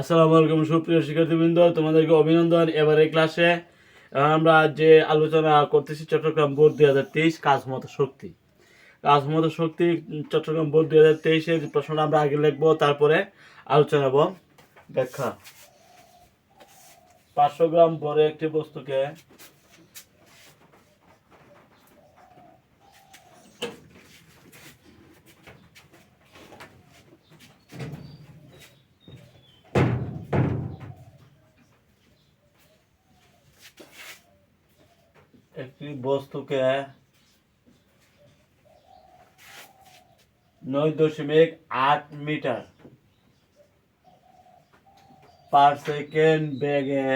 আসসালামু আলাইকুম, সুপ্রিয় শিক্ষার্থীবৃন্দ, তোমাদেরকে অভিনন্দন এবারে ক্লাসে। আমরা যে আলোচনা করতেছি চট্টগ্রাম বোর্ড দুই হাজার তেইশ কাজ, মতো, শক্তি। কাজ, মতো, শক্তি, চট্টগ্রাম বোর্ড দুই হাজার তেইশের প্রশ্নটা আমরা আগে লিখব, তারপরে আলোচনা হব। ব্যাখ্যা। পাঁচশো গ্রাম ভরে একটি বস্তুকে একটি বস্তুকে নয় দশমিক আট মিটার পার সেকেন্ড বেগে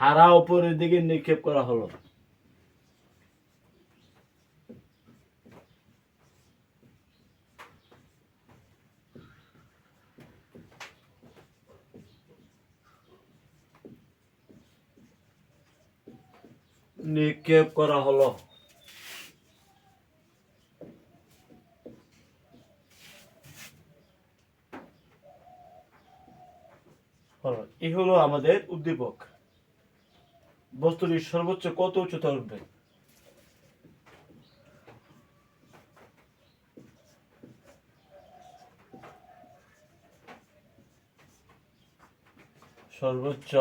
হারা উপরের দিকে নিক্ষেপ করা হলো। নিক্ষেপ করা হলো। এই হলো আমাদের উদ্দীপক। বস্তুটি সর্বোচ্চ কত উচ্চতা উঠবে? সর্বোচ্চ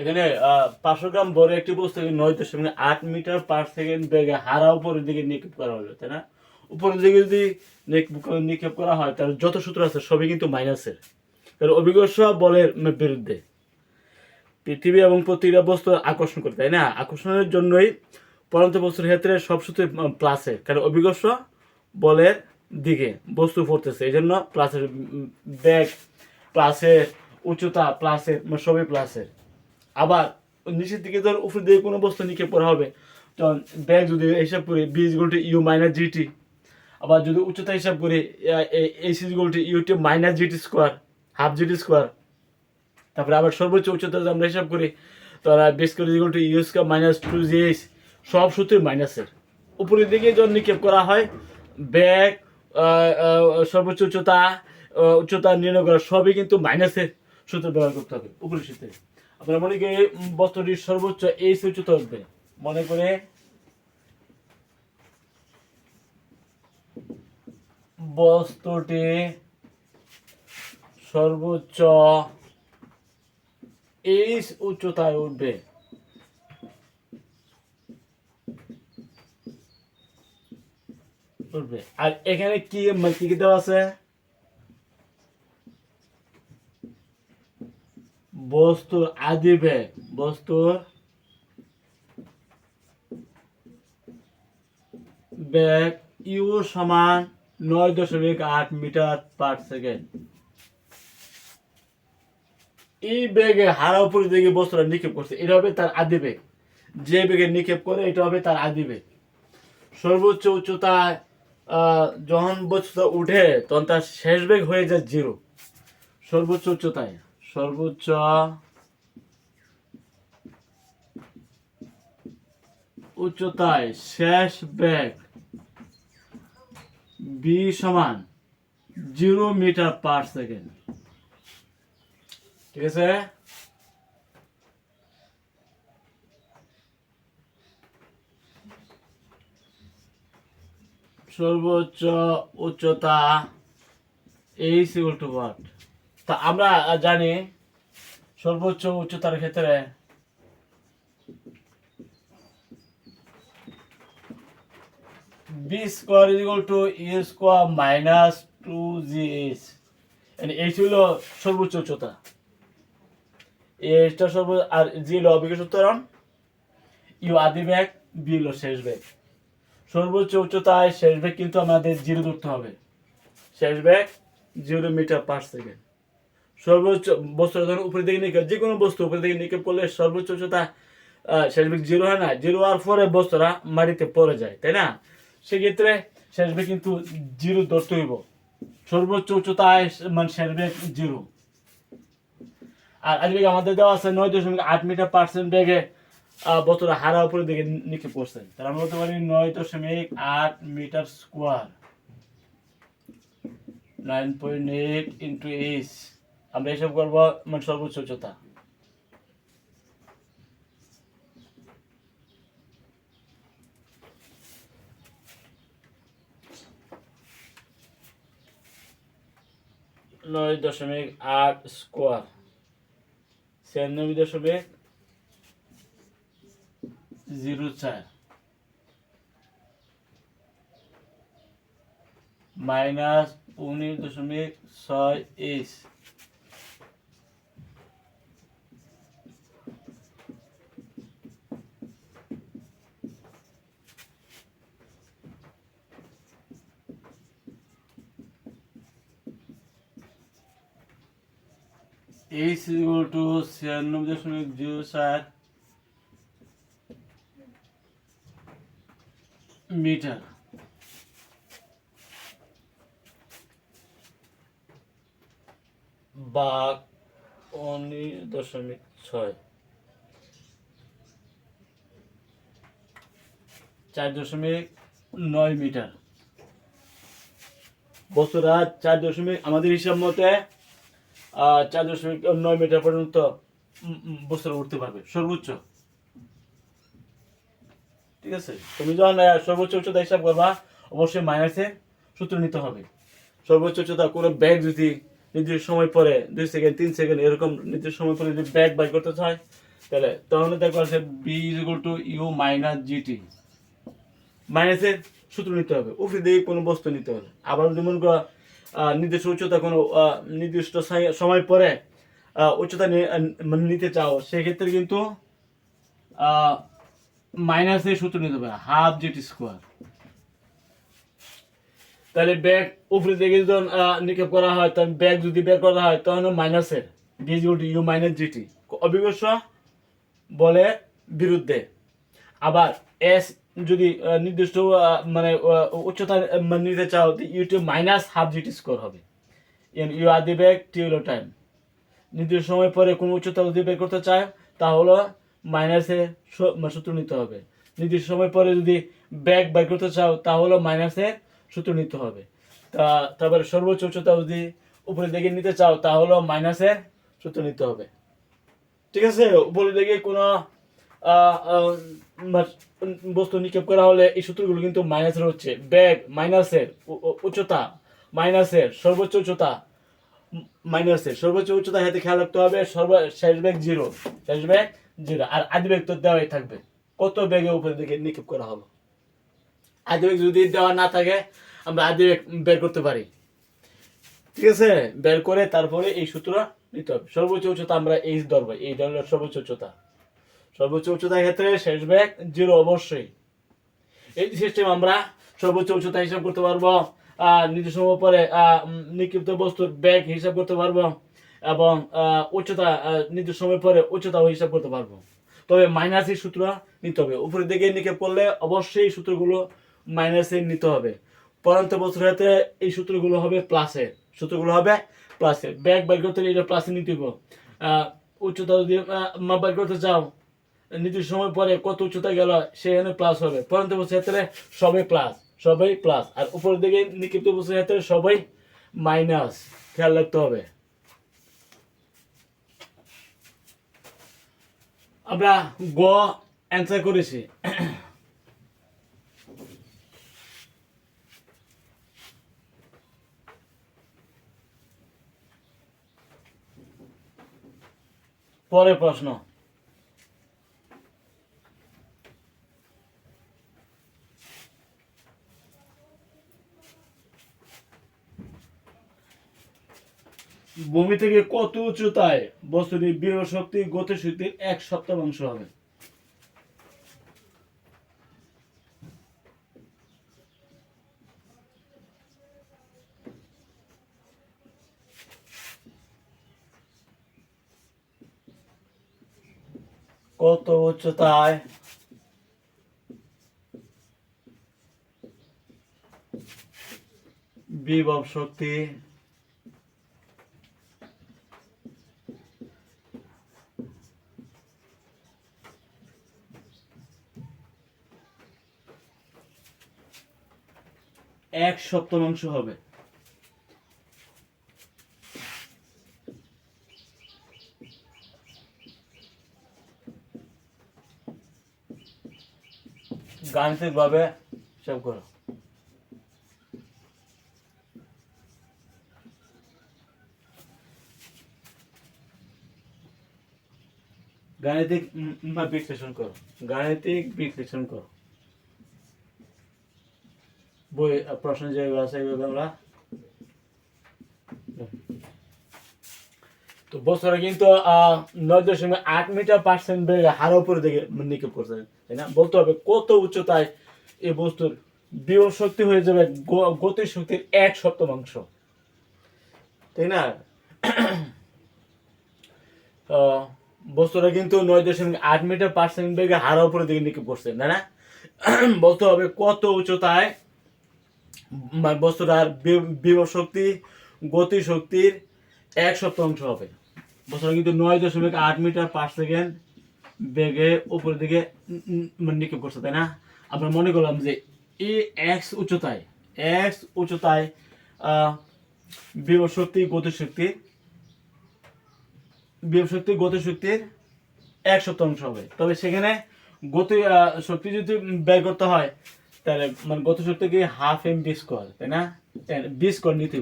এখানে পাঁচশো গ্রাম বড় একটি বস্তু নয় দশমিক আট মিটার পার সেকেন্ড বেগে হারা উপরের দিকে নিক্ষেপ করা হলো, তাই না? উপরের দিকে যদি নিক- নিক্ষেপ করা হয়, তাহলে যত সূত্র আছে সবই কিন্তু মাইনাসের। কারণ অভিজ্ঞ বলের বিরুদ্ধে। পৃথিবী এবং প্রতিটা বস্তু আকর্ষণ করে, তাই না? আকর্ষণের জন্যই পরন্ত বস্তুর ক্ষেত্রে সব সূত্রে প্লাসে কারণ অভিজ্ঞ বলের দিকে বস্তু পড়তেছে এই জন্য প্লাসের ব্যাগ প্লাসের উচ্চতা, প্লাসের, সবই প্লাসের। আবার নিচের দিকে ধর উপর দিকে কোনো বস্তু নিক্ষেপ করা হবে। তখন ব্যাগ যদি হিসাব করি V equal to U minus G T আবার যদি উচ্চতা হিসাব করি এই C equal to U T minus G T square half G T square তারপরে আবার সর্বোচ্চ উচ্চতা আমরা হিসাব করি, তাহলে বেস করে equal U square minus two G H সব সূত্রই মাইনাসের উপরের দিকে যখন নিক্ষেপ করা হয় ব্যাগ সর্বোচ্চ উচ্চতা উচ্চতা নির্ণয় করা সবই কিন্তু মাইনাসের সূত্র ব্যবহার করতে হবে, উপরের সূত্রে। আপনারা মনে করি উম, সর্বোচ্চ এই উচ্চতা উঠবে। মনে করে বস্তুটি সর্বোচ্চ এই উচ্চতায় উঠবে। উঠবে। আর এখানে কি কি দেওয়া আছে? বস্তুর আদি বেগ বস্তুর বেগ ইউ সমান নয় দশমিক আট মিটার পার সেকেন্ড। এই বেগে হারা উপরে দিকে বস্তুটা নিক্ষেপ করছে, এটা হবে তার আদি বেগ যে বেগে নিক্ষেপ করে, এটা হবে তার আদি বেগ সর্বোচ্চ উচ্চতায় যখন বস্তুটা উঠে, তখন তার শেষ বেগ হয়ে যায় জিরো। সর্বোচ্চ উচ্চতায়। সর্বোচ্চ উচ্চতায় শেষ বেগ বি সমান জিরো মিটার পার সেকেন্ড ঠিক আছে? সর্বোচ্চ উচ্চতা এই সিগুল টু তা আমরা জানি সর্বোচ্চ উচ্চতার ক্ষেত্রে V square equal to U square minus two G H এই ছিল সর্বোচ্চ উচ্চতা। এইটা সর্বোচ্চ, আর জি হলো অভিজ্ঞ সূত্রণ ইউ আদি ব্যাগ বি হলো শেষ ব্যাগ সর্বোচ্চ উচ্চতায় শেষ ব্যাগ কিন্তু আমাদের জিরো ধরতে হবে। শেষ ব্যাগ জিরো মিটার পার সেকেন্ড সর্বোচ্চ বস্তু যখন উপরের দিকে নিক্ষেপ যে কোনো বস্তু উপরের দিকে নিক্ষেপ করলে সর্বোচ্চ উচ্চতা আহ, শেষ বেগ জিরো হয় না জিরো হওয়ার পরে বস্তুরা মাটিতে পড়ে যায় তাই না? সেক্ষেত্রে শেষ বেগ কিন্তু জিরো ধরতে হইব। সর্বোচ্চ উচ্চতায় মানে শেরবেগ জিরো আর আজকে আমাদের দেওয়া আছে নয় দশমিক আট মিটার পার্সেন্ট বেগে বছরে হারা উপরের দিকে নিক্ষেপ করছেন তাহলে আমরা বলতে পারি নয় দশমিক আট metre square nine point eight into H আমরা এসব করব মানে সর্বোচ্চ উচ্চতা। নয় দশমিক আট স্কোয়ার। ছিয়ানব্বই দশমিক জিরো চার। মাইনাস উনিশ দশমিক ছয় এইচ এইচ ইকুয়াল টু ছিয়ানব্বই দশমিক জিরো চার মিটার বা উনিশ দশমিক ছয়। চার দশমিক নয় মিটার। বছরা চার দশমিক আমাদের হিসাব মতে চার দশমিক নয় মিটার পর্যন্ত উম, উঠতে পারবে। সর্বোচ্চ। ঠিক আছে? তুমি যখন সর্বোচ্চ উচ্চতা হিসাব করবা অবশ্যই মাইনাসে সূত্র নিতে হবে। সর্বোচ্চ উচ্চতা কোনো ব্যাগ যদি নির্দিষ্ট সময় পরে দুই সেকেন্ড তিন সেকেন্ড এরকম নির্দিষ্ট সময় পরে যদি ব্যাগ বাই করতে চায় তাহলে তখন দেখো আছে V equal to U minus G T মাইনাসের সূত্র নিতে হবে। উপরে দিয়ে কোনো বস্তু নিতে হবে। আবার যদি মনে করো নির্দিষ্ট উচ্চতা কোনো নির্দিষ্ট সময় পরে উচ্চতা মানে নিতে চাও, সেক্ষেত্রে কিন্তু মাইনাসের সূত্র নিতে হবে হাফ জিটি স্কোয়ার তাহলে ব্যাগ উপরে দিকে যখন নিক্ষেপ করা হয়, তখন ব্যাগ যদি বের করা হয়, তখন মাইনাসের ডিজিউল ইউ মাইনাস জিটি অবিবস্য বলে বিরুদ্ধে। আবার এস যদি নির্দিষ্ট মানে উচ্চতা মানে নিতে চাও YouTube minus half G T square হবে। ইউ আর দি ব্যাগ টিউলো টাইম নির্দিষ্ট সময় পরে কোনো উচ্চতা যদি বের করতে চায় তাহলে মাইনাসে সূত্র নিতে হবে। নির্দিষ্ট সময় পরে যদি ব্যাগ বের করতে চাও তাহলে মাইনাসে সূত্র নিতে হবে। তা তারপরে সর্বোচ্চ উচ্চতা যদি উপরের দিকে নিতে চাও তাহলে মাইনাসের সূত্র নিতে হবে। ঠিক আছে? উপরে দিকে কোনো আহ, আহ, মা- বস্তু নিক্ষেপ করা হলে এই সূত্রগুলো কিন্তু মাইনাসের হচ্ছে। ব্যাগ মাইনাসের উচ্চতা মাইনাসের সর্বোচ্চ উচ্চতা মাইনাসের সর্বোচ্চ উচ্চতা হাতে খেয়াল রাখতে হবে। সর্ব, শেষ ব্যাগ জিরো শেষ ব্যাগ জিরো আর আদি ব্যাগ তো দেওয়াই থাকবে। কত ব্যাগের উপরে দিকে নিক্ষেপ করা হলো? আদি ব্যাগ যদি দেওয়া না থাকে, আমরা আদি ব্যাগ বের করতে পারি। ঠিক আছে? বের করে তারপরে এই সূত্র নিতে হবে। সর্বোচ্চ উচ্চতা আমরা এই ধরবো, এই ধরনের সর্বোচ্চ উচ্চতা। সর্বোচ্চ উচ্চতার ক্ষেত্রে শেষ ব্যাগ জিরো অবশ্যই। এই সিস্টেম আমরা সর্বোচ্চ উচ্চতা হিসাব করতে পারব নির্দিষ্ট পরে নিক্ষিপ্ত বস্তুর ব্যাগ হিসাব করতে পারব এবং উচ্চতা নির্দিষ্ট সময় পরে উচ্চতাও হিসাব করতে পারব। তবে মাইনাসের সূত্র নিতে হবে। উপরের দিকে নিক্ষেপ করলে অবশ্যই সূত্রগুলো মাইনাসে নিতে হবে। পরন্ত বছরের ক্ষেত্রে এই সূত্রগুলো হবে প্লাসের সূত্রগুলো হবে প্লাসের ব্যাগ বাইর করতে এটা প্লাসে নিতে হবে উচ্চতা যদি মাপ বাইর করতে চাও নির্দিষ্ট সময় পরে কত উচ্চতা গেল সেখানে প্লাস হবে। পরন্ত বছর ক্ষেত্রে সবাই প্লাস সবাই প্লাস আর উপরের দিকে নিক্ষিপ্ত বছর ক্ষেত্রে সবাই মাইনাস খেয়াল রাখতে হবে। আমরা গ অ্যান্সার করেছি। পরের প্রশ্ন। ভূমি থেকে কত উচ্চতায় বস্তুটির বিভব শক্তি গতিশক্তির এক সপ্তাহাংশ হবে? কত উচ্চতায়? বিভব শক্তি এক সপ্তমাংশ হবে। গাণিতিক ভাবে সব করো। গাণিতিক বিশ্লেষণ করো। গাণিতিক বিশ্লেষণ করো। বই প্রশ্ন যেভাবে আছে, এইভাবে আমরা তো বছরে কিন্তু নয় দশমিক আট মিটার পার্সেন্ট বেড়ে হার উপরে দিকে নিক্ষেপ করছে, তাই না? বলতে হবে কত উচ্চতায় এই বস্তুর বিভব শক্তি হয়ে যাবে গতির শক্তির এক সপ্তমাংশ তাই না? বস্তুটা কিন্তু নয় দশমিক আট মিটার পার্সেন্ট বেগে হার উপরের দিকে নিক্ষেপ করছে তাই না? বলতে হবে কত উচ্চতায় বস্তুটার বি- বিভব শক্তি গতি শক্তির এক শতাংশ হবে। বস্তুটা কিন্তু নয় দশমিক আট মিটার পার সেকেন্ড বেগে উপরের দিকে মানে নিক্ষেপ করছে, তাই না? আমরা মনে করলাম যে এই এক্স উচ্চতায় এক্স উচ্চতায় বিভব শক্তি গতি শক্তি বিভব শক্তি গতি শক্তির এক শতাংশ হবে। তবে সেখানে গতি শক্তি যদি ব্যয় করতে হয় তাহলে মানে গতি শক্তিকে হাফ এম বি স্কোয়ার তাই না? বি স্কোয়ার নিতে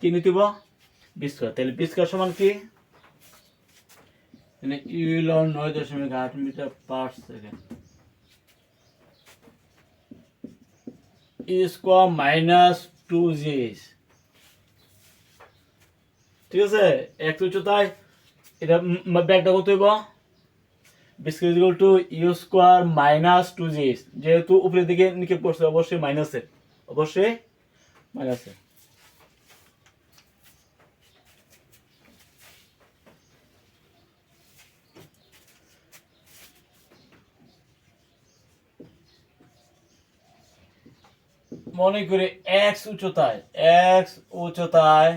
কি নিতে হইব? বি স্কোয়ার তাহলে বি স্কোয়ার সমান কি? মানে ইউল নয় দশমিক আট metre per second. Square minus two G ঠিক আছে? এক উচ্চতায়, এটা ব্যাগটা কত হইব? Biscuit to U square minus two G যেহেতু উপরের দিকে নিক্ষেপ করছে, অবশ্যই মাইনাসের অবশ্যই মাইনাসের মনে করে এক্স উচ্চতায় এক্স উচ্চতায়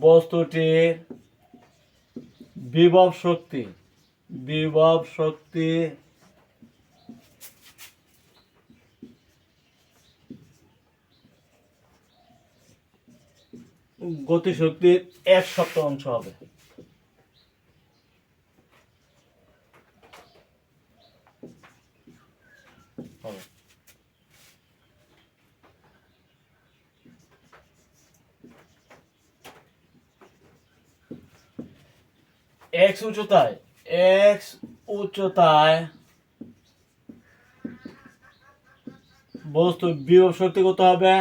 বস্তুটির বিভব শক্তি বিভব শক্তি গতিশক্তির এক সপ্তাহাংশ হবে। হবে। এক্স উচ্চতায় এক্স উচ্চতায় বস্তু বিভব শক্তি কত হবে?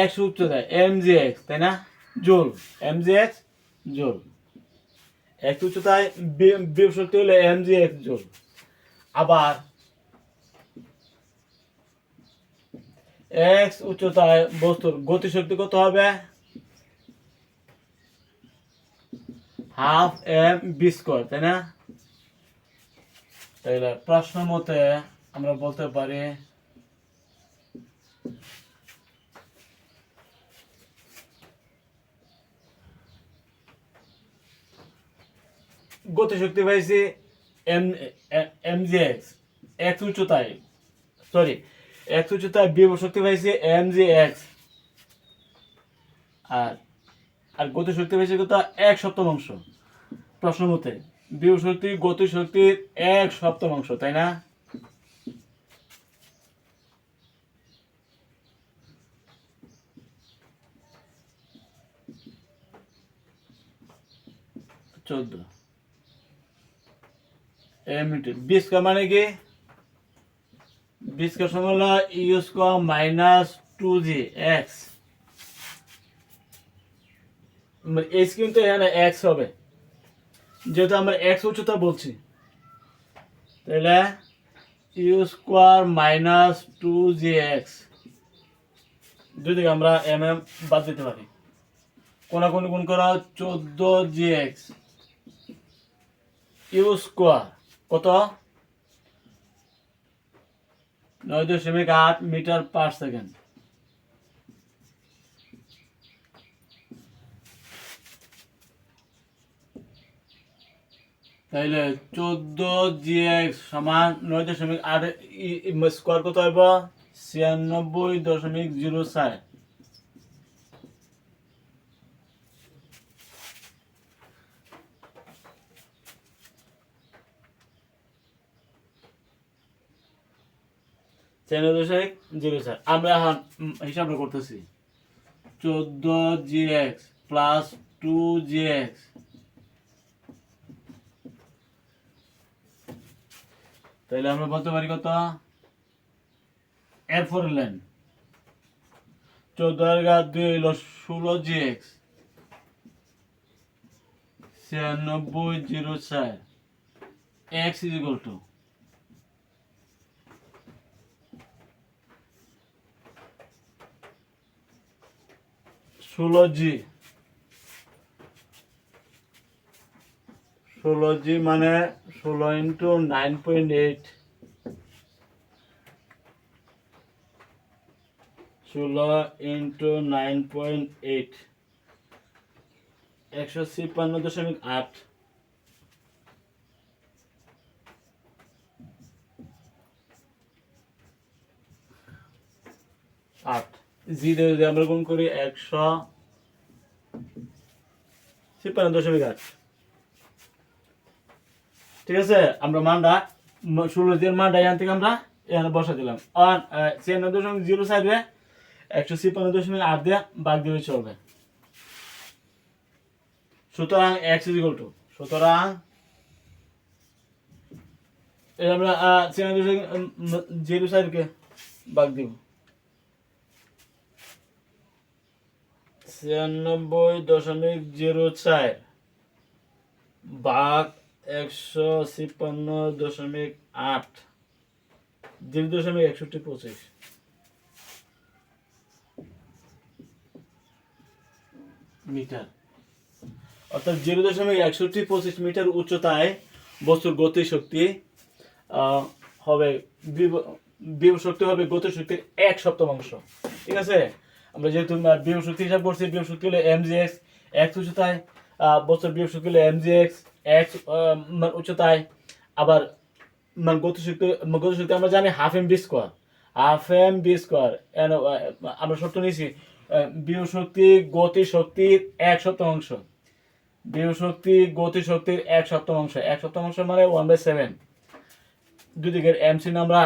এক্স উচ্চতায় এক্স তাই না? জোল এক্স জোল এক্স উচ্চতায় বিভব শক্তি হলো এক্স জোল আবার এক্স উচ্চতায় বস্তুর গতিশক্তি কত হবে? হাফ এম বি তাই না? তাইলে প্রশ্ন মতে আমরা বলতে পারি গতিশক্তি পাইছি M M G X X উচ্চতায় সরি এক্স উচ্চতায় বিভব শক্তি পাইছি এম জি এক্স আর আর গতি শক্তি পাইছি কত এক সপ্তমাংশ প্রশ্ন মতে বিভব শক্তি, গতি শক্তির এক সপ্তমাংশ তাই না? চোদ্দ। এম ইন্টু বি মানে কি? বি স্কোয়ার সমান হলো U square minus two G X X কিন্তু এখানে এক্স হবে। যেহেতু আমরা এক্স উচ্চতা বলছি। তাহলে U square minus two G X দুদিকে আমরা এম এম বাদ দিতে পারি। কোনাকুনি গুণ করা চোদ্দ জি এক্স ইউ স্কোয়ার কত? নয় দশমিক আট মিটার পার সেকেন্ড তাইলে চোদ্দ জি এক্স সমান নয় দশমিক আট স্কোয়ার কত হইব? ছিয়ানব্বই দশমিক জিরো চার। ছিয়ানব্বই দশমিক জিরো চার। আমরা এখন হিসাবটা করতেছি। চোদ্দ G X plus two G X তাহলে আমরা বলতে পারি কত? এর ফোর লাইন চোদ্দ আর গা দুই হইল ষোলো জি এক্স ছিয়ানব্বই জিরো চার। এক্স ইজ ইকুয়াল টু ষোলো জি ষোলো জি মানে ষোলো ইন্টু নাইন পয়েন্ট এইট ষোলো ইন্টু নাইন পয়েন্ট এইট একশো ছাপ্পান্ন দশমিক আট। আট। জি যদি আমরা গুণ করি একশো ছাপ্পান্ন দশমিক আট। ঠিক আছে? আমরা মানটা ম- ষোলো দিন মানটা এখান থেকে আমরা এখানে বসা দিলাম। আর ছিয়ানব্বই দশমিক জিরো সাইডে একশো ছাপ্পান্ন দশমিক আট দিয়ে বাদ দিলে চলবে। সুতরাং এক্স ইজ ইকুয়াল টু সুতরাং আমরা ছিয়ানব্বই জিরো সাইডকে বাদ দিব। ছিয়ানব্বই দশমিক জিরো চার ভাগ একশো ছাপ্পান্ন দশমিক আট। জিরো দশমিক একষট্টি পঁচিশ। মিটার। অর্থাৎ জিরো দশমিক একষট্টি পঁচিশ মিটার উচ্চতায় বস্তুর গতি শক্তি আহ, হবে বিভ- শক্তি হবে গতি শক্তির এক সপ্তমাংশ ঠিক আছে? আমরা যেহেতু বিভ শক্তি হিসাব করছি বিভ শক্তি হলো এম জি এক্স। এক্স উচ্চতায় আহ, বস্তুর বিভ শক্তি হলো এম এক্স উচ্চতায়। আবার মানে গতি শক্তি গতি শক্তি আমরা জানি half M V square half M V square আমরা শর্ত নিয়েছি বিভ শক্তি গতি শক্তির এক সপ্তমাংশ বিভ শক্তি গতি শক্তির এক সপ্তমাংশ এক সপ্তমাংশ মানে ওয়ান বাই সেভেন দুদিকের এম সি আমরা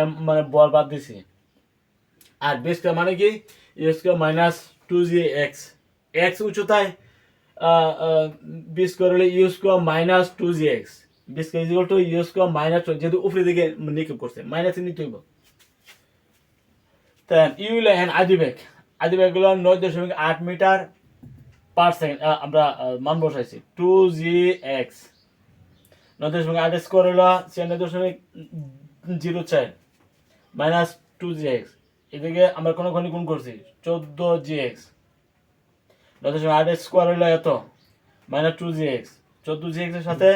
এম মানে বল বাদ দিছি আর বি স্কোয়ার মানে কি? Square minus two G X X উচ্চতায় বি স্কোয়ার হলে U square minus two G X V square is to U square minus two যেহেতু উপরের দিকে নিক্ষেপ করছে মাইনাস নিতে হইব। ইউ হ্যান আদিবেগ আদিবেগ হলো নয় দশমিক আট মিটার পার সেকেন্ড আমরা মান বসাইছি টু জি এক্স নয় দশমিক আট স্কোয়ার হলো ছিয়ানব্বই দশমিক জিরো চার মাইনাস টু জি এক্স এদিকে আমরা কোনো কোনো গুণ করছি, চোদ্দ জি এক্স দশমিক আট স্কোয়ার হলো এত। মাইনাস টু জি এক্স চোদ্দ জি এক্সের সাথে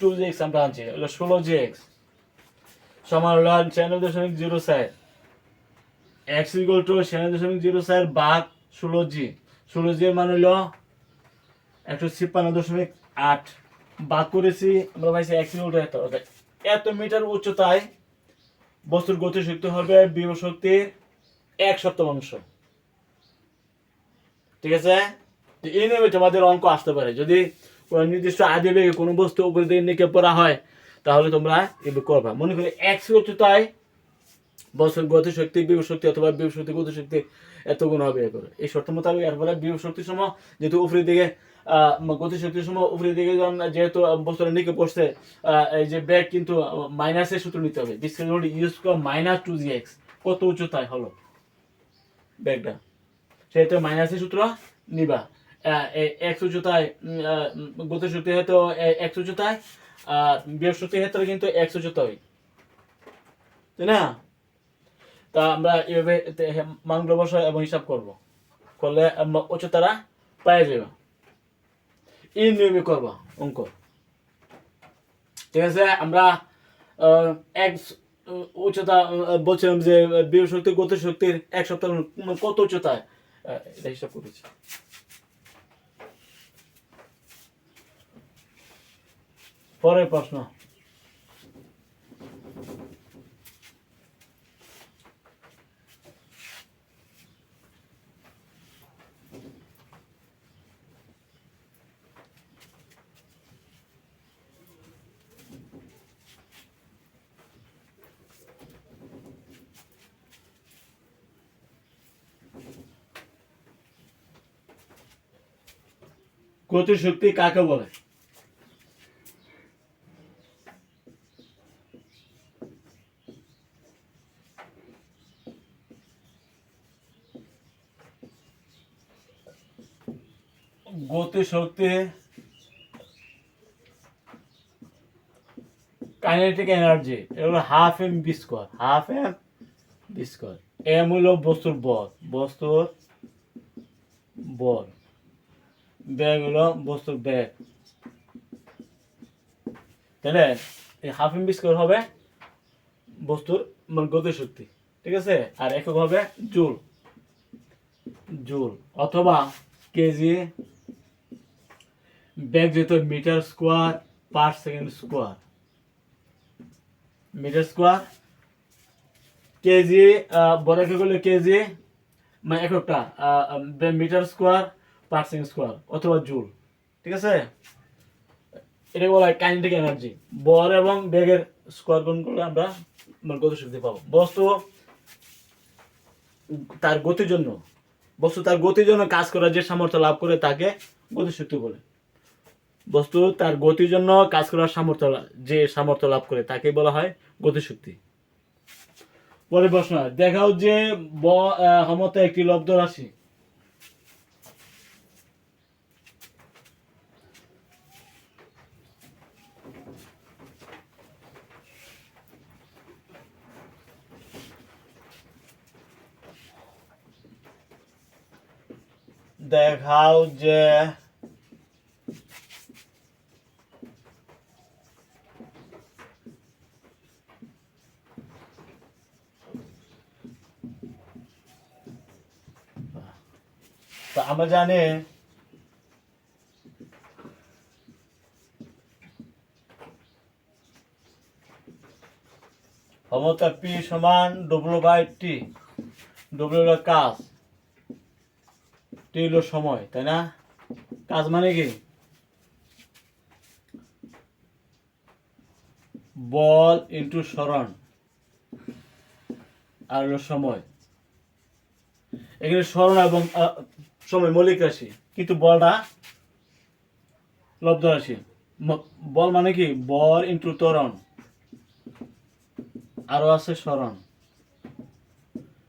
টু জি এক্স আমরা আনছি। হলো ষোলো জি এক্স সমান হলো ছিয়ানব্বই দশমিক জিরো চার। এক্স ইকুয়াল টু ছিয়ানব্বই দশমিক জিরো চার বাঘ ষোলো জি ষোলো জি এর মান হলো একশো ছাপ্পান্ন দশমিক আট। বাদ করেছি, আমরা পাইছি এক্স ইকুয়াল টু এত। এত মিটার উচ্চতায় বস্তুর গতি হবে বিভব শক্তির এক সপ্তমাংশ। ঠিক আছে? এই নিয়ে তোমাদের অঙ্ক আসতে পারে। যদি নির্দিষ্ট আদি বেগে কোনো বস্তু উপরে দিকে নিক্ষেপ করা হয়, তাহলে তোমরা এগুলো করবা। মনে করি এক্স উচ্চতায় বস্তুর গতি শক্তি বিভব শক্তি অথবা বিভব শক্তি গতি শক্তি এত গুণ হবে করে। এই শর্ত মোতাবেক এর ফলে বিভব শক্তির সময় যেহেতু উপরের দিকে গতি শক্তির সময় উপরের দিকে যেহেতু বস্তুটা নিকে পড়ছে এই যে ব্যাগ কিন্তু মাইনাসের সূত্র নিতে হবে। করে ইউজ কর মাইনাস টু জি এক্স কত উচ্চতায় হলো ব্যাগটা? সেহেতু মাইনাসের সূত্র নিবা। এক্স উচ্চতায় গতি শক্তি হয়তো এক্স উচ্চতায় বিভব শক্তির ক্ষেত্রে কিন্তু এক্স উচ্চতা হয়। তাই না? তা আমরা এভাবে মানগুলো বসাই এবং হিসাব করব। করলে উচ্চতারা পাই যাবে এই নিয়মে করবা অঙ্ক। ঠিক আছে? আমরা আহ, এক উচ্চতা বলছিলাম যে বিয় শক্তি গতি শক্তির এক সপ্তাহ কত উচ্চতায় এটা হিসাব করেছি। পরের প্রশ্ন। গতি শক্তি কাকে বলে? গতি শক্তি কাইনেটিক এনার্জি, এগুলো half M V square, half M V square. M হলো বস্তুর বল বস্তুর বল। ব্যাগ হলো বস্তুর ব্যাগ তাহলে এই হাফ এম স্কোয়ার হবে বস্তুর মানে গতি শক্তি, ঠিক আছে? আর একক হবে জুল। জুল অথবা কেজি ব্যাগ যেহেতু metre square per second square. Metre square kg বড় একক হলে কেজি মানে এককটা metre square per second square অথবা জুল, ঠিক আছে? এটাকে বলা হয় কাইনেটিক এনার্জি। বর এবং বেগের স্কোয়ার গুণ করলে আমরা মানে গতি শক্তি পাবো। বস্তু তার গতির জন্য, বস্তু তার গতির জন্য কাজ করার যে সামর্থ্য লাভ করে তাকে গতিশক্তি বলে। বস্তু তার গতির জন্য কাজ করার সামর্থ্য যে সামর্থ্য লাভ করে তাকে বলা হয় গতিশক্তি পরে প্রশ্ন, দেখাও যে ব ক্ষমতা একটি লব্ধ রাশি। দেখাও যে আমরা জানি ক্ষমতা পি সমান ডব্লু বাই টি ডব্লু কাজ টি হলো সময়, তাই না? কাজ মানে কি? বল ইন্টু স্মরণ। আর হলো সময়। এখানে স্মরণ এবং সময় মৌলিক রাশি। কিন্তু বলটা লব্ধ রাশি। বল মানে কি? বল ইন্টু ত্বরণ। আরও আছে স্মরণ।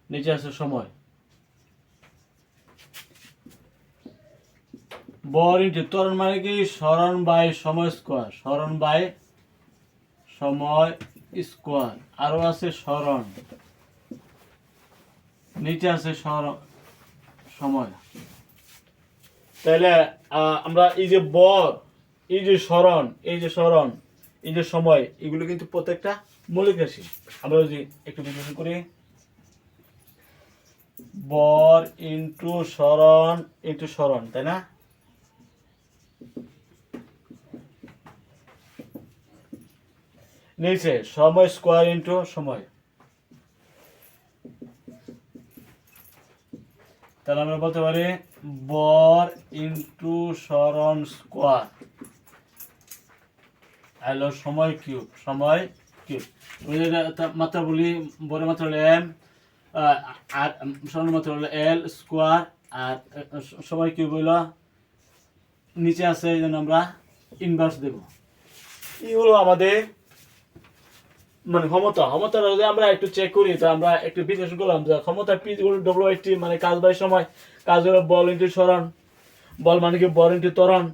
নিচে আছে সময়। বল ইন্টু ত্বরণ মানে কি? স্মরণ বাই সময় স্কোয়ার স্মরণ বাই সময় স্কোয়ার আরও আছে স্মরণ। নিচে আছে স্মরণ সময়। তাহলে আমরা এই যে বর, এই যে স্মরণ, এই যে স্মরণ, এই যে সময়, এগুলো কিন্তু প্রত্যেকটা মৌলিক রাশি। আমরা যদি একটু বিশ্লেষণ করি। বর ইন্টু স্মরণ ইন্টু স্মরণ, তাই না? নিচে, সময় স্কোয়ার ইন্টু সময়। তাহলে আমরা বলতে পারি, বর ইন্টু স্মরণ স্কোয়ার হলো সময় কিউব সময় কিউব মাত্রা বলি বড় মাত্রা হলো এম আর হলো এল স্কোয়ার আর সময় কিউব হলো নিচে আছে এই জন্য আমরা ইনভার্স দেব। এই হলো আমাদের মানে ক্ষমতা। ক্ষমতা যদি আমরা একটু চেক করি, তো আমরা একটু বিশ্লেষণ করলাম যে ক্ষমতা পি ডব্লিউ টি মানে কাজ বাই সময়। কাজ হলো বল ইন্টু স্মরণ বল মানে কি? বল ইন্টু ত্বরণ।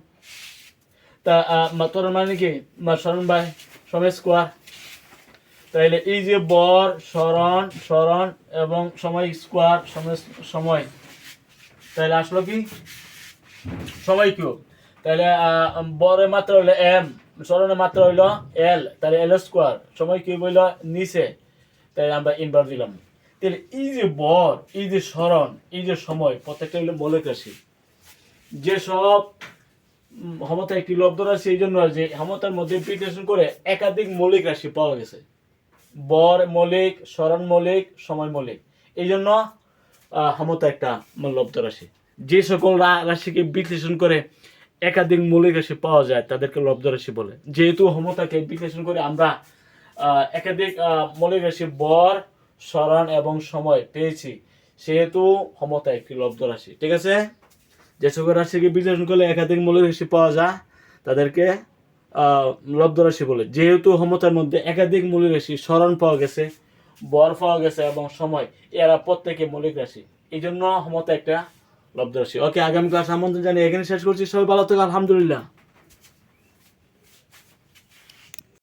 তা ত্বরণ মানে কি? স্মরণ বাই সময় স্কোয়ার তাইলে এই যে বর স্মরণ স্মরণ এবং সময় স্কোয়ার সময় সময়। তাইলে আসলো কি? সময় কিউব। তাহলে বরের মাত্রা হইল এম স্মরণের মাত্রা হইল এল, তাহলে এল স্কোয়ার, সময় কি বলল নিচে। তাই আমরা ইনভার দিলাম। তাহলে এই যে বর, এই যে স্মরণ, এই যে সময়, প্রত্যেকটা হইল মৌলিক রাশি। যে সব ক্ষমতা একটি লব্ধ রাশি, এই জন্য যে ক্ষমতার মধ্যে বিশ্লেষণ করে একাধিক মৌলিক রাশি পাওয়া গেছে। বর মৌলিক, স্মরণ মৌলিক, সময় মৌলিক। এই জন্য ক্ষমতা একটা লব্ধ রাশি। যে সকল রাশিকে বিশ্লেষণ করে একাধিক মৌলিক রাশি পাওয়া যায়, তাদেরকে লব্ধ রাশি বলে। যেহেতু ক্ষমতাকে বিশ্লেষণ করে আমরা একাধিক মৌলিক রাশি বর, স্মরণ এবং সময় পেয়েছি। সেহেতু ক্ষমতা একটি লব্ধ রাশি, ঠিক আছে? যে সকল রাশিকে বিশ্লেষণ করলে একাধিক মৌলিক রাশি পাওয়া যায়, তাদেরকে লব্ধ রাশি বলে। যেহেতু ক্ষমতার মধ্যে একাধিক মৌলিক রাশি, স্মরণ পাওয়া গেছে, বর পাওয়া গেছে এবং সময়, এরা প্রত্যেকে মৌলিক রাশি। এই জন্য ক্ষমতা একটা লব্ধ রাশি। ওকে আগামী ক্লাস আমন্ত্রণ জানিয়ে এখানে শেষ করছি। সবাই ভালো থাকো আলহামদুলিল্লাহ।